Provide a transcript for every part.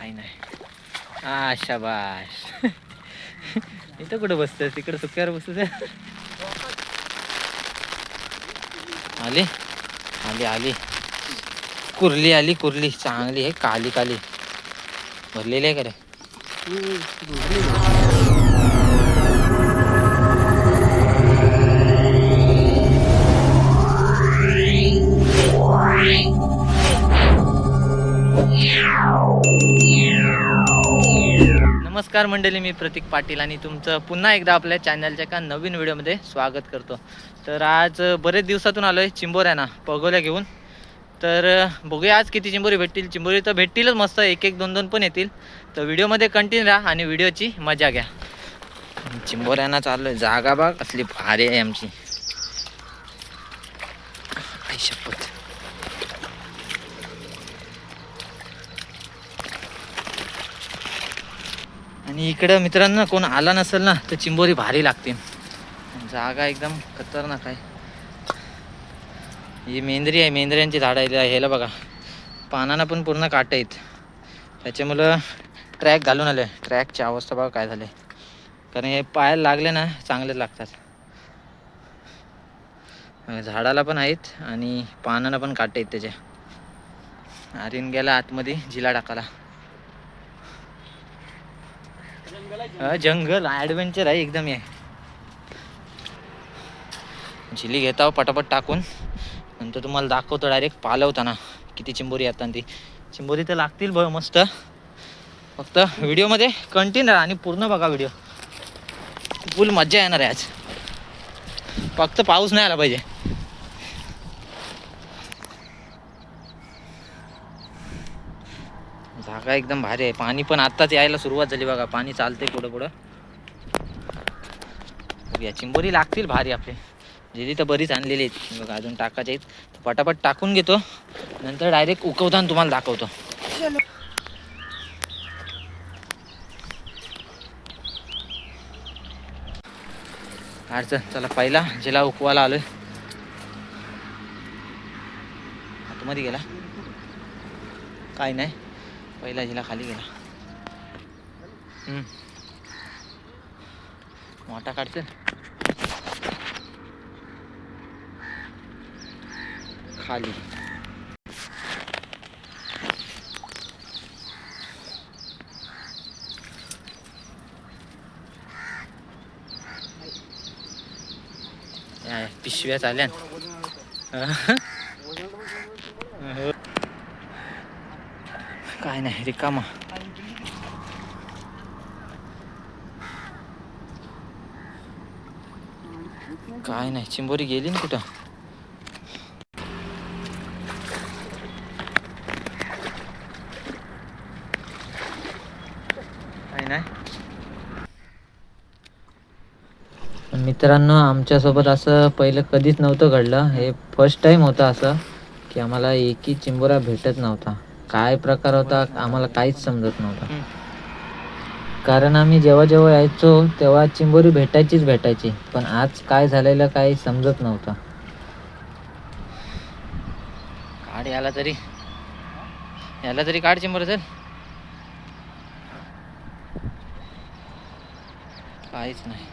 काही नाही. हा शाबाश इथं कुठं बसतं तिकडं सुक्यावर बसत आली. आली आली. कुर्ली आली कुर्ली. चांगली आहे काली काली. भरलेली आहे का रे? नमस्कार मंडळी मी प्रतीक पाटील आणि तुमचं पुन्हा एकदा आपल्या चॅनलच्या एका नवीन व्हिडिओमध्ये स्वागत करतो. तर आज बरेच दिवसातून आलो आहे चिंबोऱ्यांना पगोल्या घेऊन. तर बघूया आज किती चिंबोरी भेटतील. चिंबोरी तर भेटतीलच मस्त एक एक दोन दोन पण येतील. तर व्हिडिओमध्ये कंटिन्यू राहा आणि व्हिडिओची मजा घ्या. चिंबोऱ्यांना चाललो आहे जागा बाग असली भारी आहे आमची. आणि इकडं मित्रांनो कोण आला नसेल ना तर चिंबोरी भारी लागते. जागा एकदम खतरनाक आहे. ही मेंद्री आहे मेंद्र्यांची झाडं आहे ह्याला बघा. पानांना पण पूर्ण काट आहेत. त्याच्यामुळं ट्रॅक घालून आले. ट्रॅकची अवस्था बघा काय झाली. कारण हे पायाला लागले ना चांगलेच लागतात. झाडाला पण आहेत आणि पानांना पण काट आहेत त्याच्या आर्यन गेला आतमध्ये जिला टाकाला हा, जंगल ॲडव्हेंचर आहे एकदम हे झिली घेता पटापट टाकून. नंतर तुम्हाला दाखवतो डायरेक्ट पालवताना किती चिंबोरी येतात ती. चिंबोरी तर लागतील बघ मस्त. फक्त व्हिडिओमध्ये कंटिन्यू राहा आणि पूर्ण बघा व्हिडिओ. फुल मज्जा येणार आहे आज. फक्त पाऊस नाही आला पाहिजे. जागा एकदम भारी आहे. पाणी पण आत्ताच यायला सुरुवात झाली बघा. पाणी चालतंय पुढं पुढं. या चिंबोरी लागतील भारी आपले. जेली तर बरीच आणलेली आहेत. बघा अजून टाकायचे आहेत. पटापट टाकून घेतो. नंतर डायरेक्ट उकवताना तुम्हाला दाखवतो. अडचण चला पहिला जिला उकवायला आलोय. आतमध्ये गेला. काय नाही. पहिला जिला खाली गेला. हम्म. मोठा काढते खाली. या, पिशव्या चाल्यान काय नाही रिकामा. काय नाही चिंबोरी गेली ना कुठं? काय नाही. मित्रांनो आमच्यासोबत असं पहिलं कधीच नव्हतं घडलं. हे फर्स्ट टाइम होतं असं की आम्हाला एकही चिंबोरा भेटत नव्हता. काय प्रकार होता आम्हाला काहीच समजत नव्हता. कारण आम्ही जेव्हा जेव्हा यायचो तेव्हा चिंबोरी भेटायचीच भेटायची. पण आज काय झालेलं काही समजत नव्हतं. काढ याला तरी. याला तरी काढ चिंबर चल. काहीच नाही.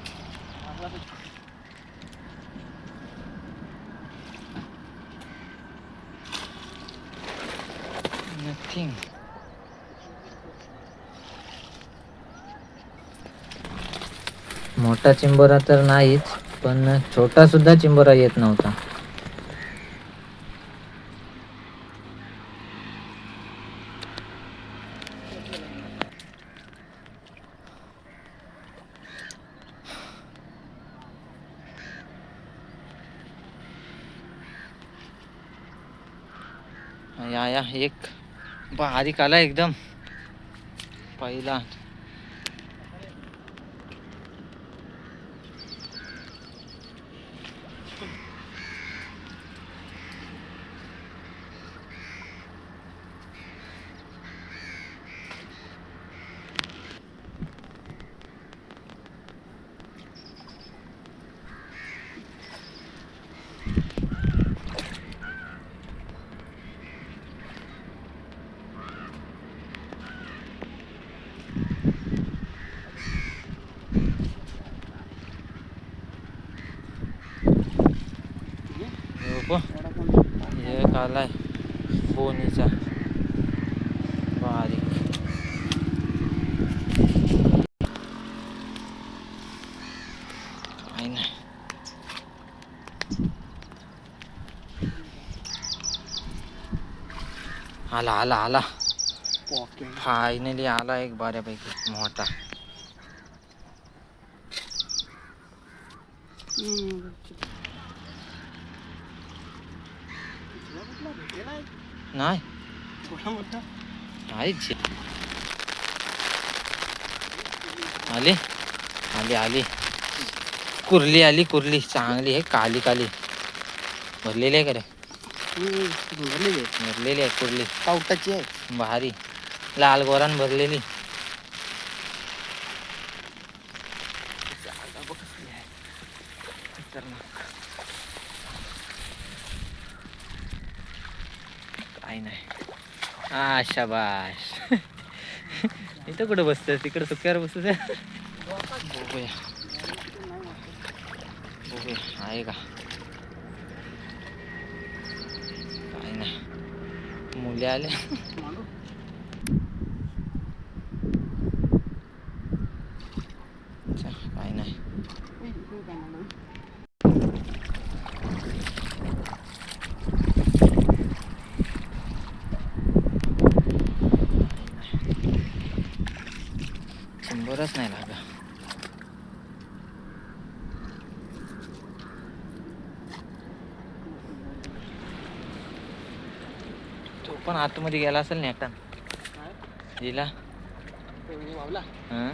नथिंग मोठा चिंबोरा तर नाहीच पण छोटा सुद्धा चिंबोरा येत नव्हता. या या एक. बारीक आला एकदम. पहिला. आलाय बोनीचा बारीक। काही नाही आला आला आला। फायनली आला एक बऱ्यापैकी मोठा नाही नाही. आली. आली आली. कुर्ली आली कुर्ली. चांगली आहे काली काली. भरलेली आहे का रे? भरलेली आहे कुर्ली. पावटाची आहे. भारी. लाल गोरान भरलेली काही नाही हा शाबाश इथं कुठं बसतं तिकडं सुक्यावर बसत बघूया. बघूया. आहे का? काही नाही. मुले आले अच्छा, काही नाही शंभरच नाही लागा तो पण आतमध्ये गेला असेल ना एकटा? हां?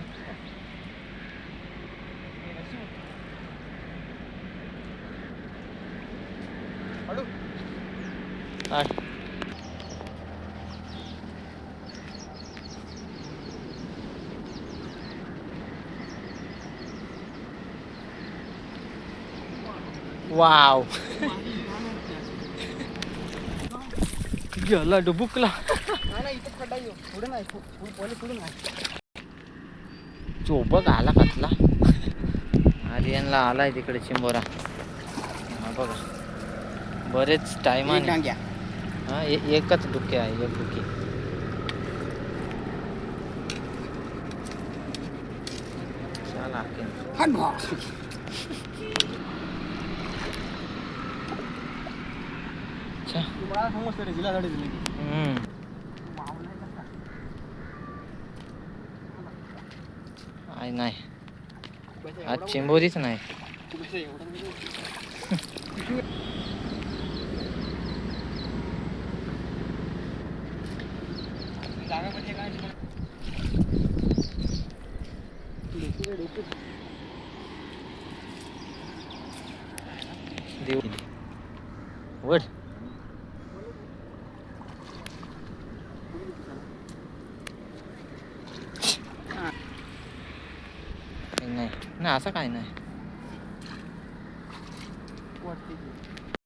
आठ. वाव गेला डुबुकला चोपक आला कसला आर्यनला आलाय तिकडे चिंबोरा हा बघा बरेच टायमाने हा एकच डुके आहे एक डुकी चला नाही आज चिंबोरीच नाही. वड. नाही असं काय नाही.